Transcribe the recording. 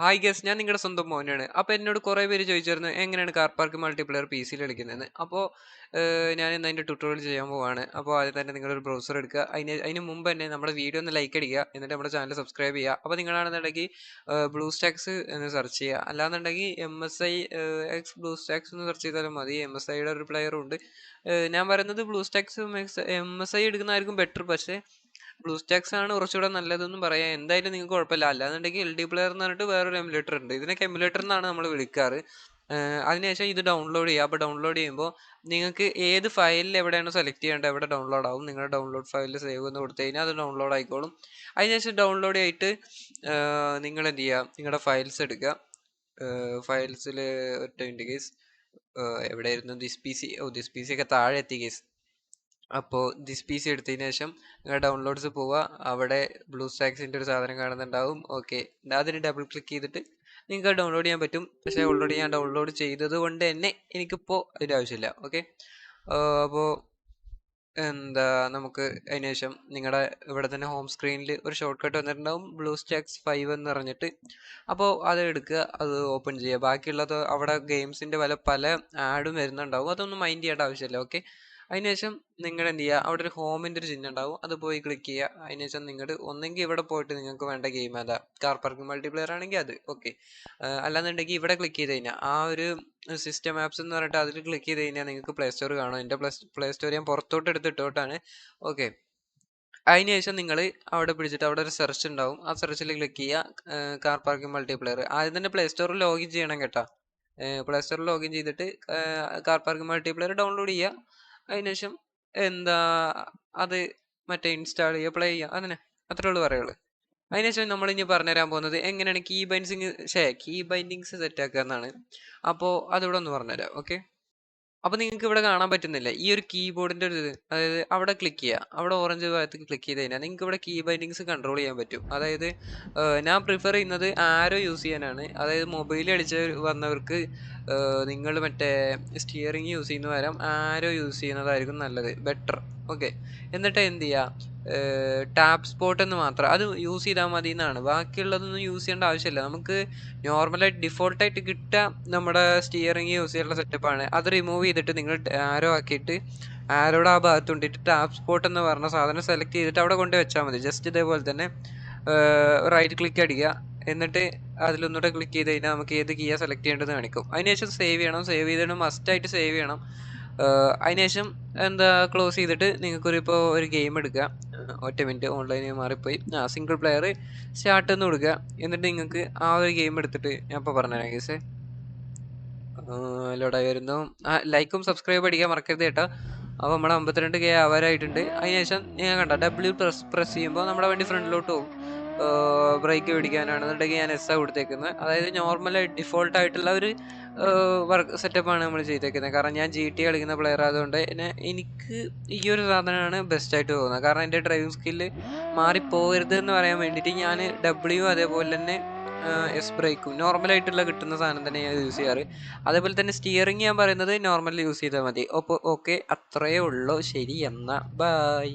Hi guess ഞാൻ നിങ്ങളുടെ സ്വന്തം മോനാണ്. അപ്പോൾ എന്നോട് കുറേ പേര് ചോദിച്ചിരുന്നു എങ്ങനെയാണ് കാർ പാർക്ക് മൾട്ടിപ്ലെയർ പി സിയിൽ കളിക്കുന്നതെന്ന്. അപ്പോൾ ഞാൻ ഇന്ന് അതിന്റെ ട്യൂട്ടോറിയൽ ചെയ്യാൻ പോവാണ്. അപ്പോൾ ആദ്യം തന്നെ നിങ്ങളൊരു ബ്രൗസർ എടുക്കുക. അതിന് അതിന് മുമ്പ് തന്നെ നമ്മുടെ വീഡിയോ ഒന്ന് ലൈക്ക് അടിക്കുക. എന്നിട്ട് നമ്മുടെ ചാനൽ സബ്സ്ക്രൈബ് ചെയ്യുക. അപ്പോൾ നിങ്ങളാണെന്നുണ്ടെങ്കിൽ ബ്ലൂ സ്റ്റാക്സ് എന്ന് സെർച്ച് ചെയ്യുക. അല്ലാന്നുണ്ടെങ്കിൽ M S I X BlueStacks എന്ന് സെർച്ച് ചെയ്താലും മതി. എം എസ് ഐയുടെ ഒരു പ്ലെയറും ഉണ്ട്. ഞാൻ പറയുന്നത് BlueStacks M S I എടുക്കുന്നതായിരിക്കും ബെറ്റർ പക്ഷേ ബ്ലൂ സ്റ്റാക്സ് ആണ് കുറച്ചുകൂടെ നല്ലതെന്ന് പറയാം. എന്തായാലും നിങ്ങൾക്ക് കുഴപ്പമില്ല. അല്ലാന്നുണ്ടെങ്കിൽ എൽ ഡി പ്ലെയർ എന്ന് പറഞ്ഞിട്ട് വേറൊരു എമുലേറ്റർ ഉണ്ട്. ഇതിനൊക്കെ എമുലേറ്റർ എന്നാണ് നമ്മൾ വിളിക്കാറ്. അതിനുശേഷം ഇത് ഡൗൺലോഡ് ചെയ്യുക അപ്പോൾ ഡൗൺലോഡ് ചെയ്യുമ്പോൾ നിങ്ങൾക്ക് ഏത് ഫയലിൽ എവിടെയാണ് സെലക്ട് ചെയ്യേണ്ടത്? എവിടെ ഡൗൺലോഡ് ആവും? നിങ്ങളുടെ ഡൗൺലോഡ് ഫയലിൽ സേവ് എന്ന് കൊടുത്തു കഴിഞ്ഞാൽ അത് ഡൗൺലോഡ് ആയിക്കോളും. അതിനുശേഷം ഡൗൺലോഡ് ആയിട്ട് നിങ്ങൾ എന്ത് ചെയ്യുക? നിങ്ങളുടെ ഫയൽസ് എടുക്കുക. ഫയൽസിൽ ഒറ്റ മിനിറ്റ് കേസ് എവിടെയായിരുന്നു? This P C oh this P C ഒക്കെ താഴെ എത്തി കേസ് അപ്പോൾ ദിസ് പി സി എടുത്തതിന് ശേഷം നിങ്ങൾ ഡൗൺലോഡ്സ് പോവുക. അവിടെ ബ്ലൂ സ്റ്റാക്സിന്റെ ഒരു സാധനം കാണുന്നുണ്ടാവും. ഓക്കെ അതിന് ഡബിൾ ക്ലിക്ക് ചെയ്തിട്ട് നിങ്ങൾക്ക് ഡൗൺലോഡ് ചെയ്യാൻ പറ്റും. പക്ഷേ ഓൾറെഡി ഞാൻ ഡൗൺലോഡ് ചെയ്തത് കൊണ്ട് തന്നെ എനിക്കിപ്പോൾ അതിന്റെ ആവശ്യമില്ല. ഓക്കെ അപ്പോൾ എന്താ നമുക്ക് അതിന് ശേഷം നിങ്ങളുടെ ഇവിടെ തന്നെ ഹോം സ്ക്രീനിൽ ഒരു ഷോർട്ട് കട്ട് വന്നിട്ടുണ്ടാവും. ബ്ലൂ സ്റ്റാക്സ് ഫൈവ് എന്ന് പറഞ്ഞിട്ട്. അപ്പോൾ അത് എടുക്കുക അത് ഓപ്പൺ ചെയ്യുക. ബാക്കിയുള്ളത് അവിടെ ഗെയിംസിന്റെ പല പല ആഡും വരുന്നുണ്ടാവും. അതൊന്നും മൈൻഡ് ചെയ്യേണ്ട ആവശ്യമില്ല. ഓക്കെ അതിനുശേഷം നിങ്ങൾ എന്ത് ചെയ്യുക അവിടെ ഒരു ഹോമിന്റെ ഒരു ചിഹ്നം ഉണ്ടാവും. അത് പോയി ക്ലിക്ക് ചെയ്യുക അതിനുശേഷം നിങ്ങൾ ഒന്നെങ്കിൽ ഇവിടെ പോയിട്ട് നിങ്ങൾക്ക് വേണ്ട ഗെയിം അതാ കാർ പാർക്കിംഗ് മൾട്ടിപ്ലെയർ ആണെങ്കിൽ അത്. ഓക്കെ അല്ലാന്നുണ്ടെങ്കിൽ ഇവിടെ ക്ലിക്ക് ചെയ്ത് കഴിഞ്ഞാൽ ആ ഒരു സിസ്റ്റം ആപ്സ് എന്ന് പറഞ്ഞിട്ട് അതിൽ ക്ലിക്ക് ചെയ്ത് കഴിഞ്ഞാൽ നിങ്ങൾക്ക് പ്ലേ സ്റ്റോർ കാണും. എന്റെ പ്ലസ് പ്ലേ സ്റ്റോർ ഞാൻ പുറത്തോട്ട് എടുത്തിട്ടോട്ടാണ്. ഓക്കെ അതിനുശേഷം നിങ്ങൾ അവിടെ പിടിച്ചിട്ട് അവിടെ ഒരു സെർച്ച് ഉണ്ടാവും. ആ സെർച്ചിൽ ക്ലിക്ക് ചെയ്യുക കാർ പാർക്കിംഗ് മൾട്ടിപ്ലെയർ ആദ്യം തന്നെ പ്ലേ സ്റ്റോറിൽ ലോഗിൻ ചെയ്യണം കേട്ടോ. പ്ലേ സ്റ്റോറിൽ ലോഗിൻ ചെയ്തിട്ട് കാർ പാർക്കിംഗ് മൾട്ടിപ്ലെയർ ഡൗൺലോഡ് ചെയ്യുക അതിനുശേഷം എന്താ അത് മറ്റേ ഇൻസ്റ്റാൾ ചെയ്യുക പ്ലേ ചെയ്യുക അതിനെ അത്രേ ഉള്ളൂ പറയുള്ളൂ. അതിനുശേഷം നമ്മൾ ഇനി പറഞ്ഞുതരാൻ പോകുന്നത് എങ്ങനെയാണ് കീ ബൈൻഡിങ് ഷേ കീ ബൈൻഡിങ്സ് സെറ്റ് ആക്കുക എന്നാണ്. അപ്പോൾ അതിവിടെ ഒന്ന് പറഞ്ഞുതരാം ഓക്കെ അപ്പോൾ നിങ്ങൾക്ക് ഇവിടെ കാണാൻ പറ്റുന്നില്ല. ഈ ഒരു കീബോർഡിന്റെ ഒരു അതായത് അവിടെ ക്ലിക്ക് ചെയ്യുക. അവിടെ ഓറഞ്ച് ഭാഗത്ത് ക്ലിക്ക് ചെയ്ത് കഴിഞ്ഞാൽ നിങ്ങൾക്ക് ഇവിടെ കീ ബൈൻഡിങ്സ് കൺട്രോൾ ചെയ്യാൻ പറ്റും. അതായത് ഞാൻ പ്രിഫർ ചെയ്യുന്നത് ആരോ യൂസ് ചെയ്യാനാണ്. അതായത് മൊബൈൽ അടിച്ച് വന്നവർക്ക് നിങ്ങൾ മറ്റേ സ്റ്റിയറിംഗ് യൂസ് ചെയ്യുന്ന പകരം ആരോ യൂസ് ചെയ്യുന്നതായിരിക്കും നല്ലത്. ബെറ്റർ ഓക്കെ എന്നിട്ട് എന്ത് ചെയ്യുക? ടാപ്പ് സ്പോട്ട് എന്ന് മാത്രം. അത് യൂസ് ചെയ്താൽ മതി എന്നാണ് ബാക്കിയുള്ളതൊന്നും യൂസ് ചെയ്യേണ്ട ആവശ്യമില്ല. നമുക്ക് നോർമലായിട്ട് ഡിഫോൾട്ടായിട്ട് കിട്ടുക നമ്മുടെ സ്റ്റിയറിംഗ് യൂസ് ചെയ്യാനുള്ള സെറ്റപ്പാണ്. അത് റിമൂവ് ചെയ്തിട്ട് നിങ്ങൾ ആരോ ആക്കിയിട്ട് ആരോടെ ആ ഭാഗത്ത് കൊണ്ടിട്ട് ടാപ്പ് സ്പോട്ട് എന്ന് പറഞ്ഞ സാധനം സെലക്ട് ചെയ്തിട്ട് അവിടെ കൊണ്ട് വെച്ചാൽ മതി. ജസ്റ്റ് ഇതേപോലെ തന്നെ റൈറ്റ് ക്ലിക്ക് അടിക്കുക. എന്നിട്ട് അതിലൊന്നുകൂടെ ക്ലിക്ക് ചെയ്ത് കഴിഞ്ഞാൽ നമുക്ക് ഏത് കീയാണ് സെലക്ട് ചെയ്യേണ്ടത് കാണിക്കും. അതിനുശേഷം സേവ് ചെയ്യണം. സേവ് ചെയ്തിട്ട് മസ്റ്റായിട്ട് സേവ് ചെയ്യണം. അതിനുശേഷം എന്താ ക്ലോസ് ചെയ്തിട്ട് നിങ്ങൾക്കൊരു ഇപ്പോൾ ഒരു ഗെയിം എടുക്കുക. ഒറ്റ മിനിറ്റ് ഓൺലൈനിൽ മാറിപ്പോയി. ആ സിംഗിൾ പ്ലെയർ സ്റ്റാർട്ട് എന്ന് കൊടുക്കുക എന്നിട്ട് നിങ്ങൾക്ക് ആ ഒരു ഗെയിം എടുത്തിട്ട് ഞാൻ ഇപ്പോൾ പറഞ്ഞുതരാം കേസ് ലോഡായി വരുന്നു. ആ ലൈക്കും സബ്സ്ക്രൈബ് അടിക്കാൻ മറക്കരുത് കേട്ടോ. അപ്പോൾ നമ്മുടെ അമ്പത്തിരണ്ട് കെ ആവാറായിട്ടുണ്ട്. അതിനുശേഷം ഞാൻ കണ്ട ഡബ്ല്യു പ്രസ് പ്രസ് ചെയ്യുമ്പോൾ നമ്മുടെ വണ്ടി ഫ്രണ്ടിലോട്ട് പോകും. ബ്രേക്ക് പിടിക്കാനാണെന്നുണ്ടെങ്കിൽ ഞാൻ എസ് ആ കൊടുത്തേക്കുന്നത് അതായത് നോർമലായി ഡിഫോൾട്ടായിട്ടുള്ള ഒരു വർക്ക് സെറ്റപ്പാണ് നമ്മൾ ചെയ്തേക്കുന്നത് കാരണം ഞാൻ ജി ടി കളിക്കുന്ന പ്ലെയർ ആയതുകൊണ്ട് എന്നെ എനിക്ക് ഈ ഒരു സാധനമാണ് ബെസ്റ്റായിട്ട് തോന്നുന്നത്. കാരണം എന്റെ ഡ്രൈവിംഗ് സ്കില്ല് മാറിപ്പോകരുത് എന്ന് പറയാൻ വേണ്ടിയിട്ട് ഞാൻ ഡബ്ല്യു അതേപോലെ തന്നെ എസ് ബ്രേക്കും. നോർമലായിട്ടുള്ള കിട്ടുന്ന സാധനം തന്നെ ഞാൻ യൂസ് ചെയ്യാറ്. അതേപോലെ തന്നെ സ്റ്റിയറിംഗ് ഞാൻ പറയുന്നത് നോർമൽ യൂസ് ചെയ്താൽ മതി. അപ്പോൾ ഓക്കെ അത്രയേ ഉള്ളൂ. ശരി എന്നാൽ ബായ്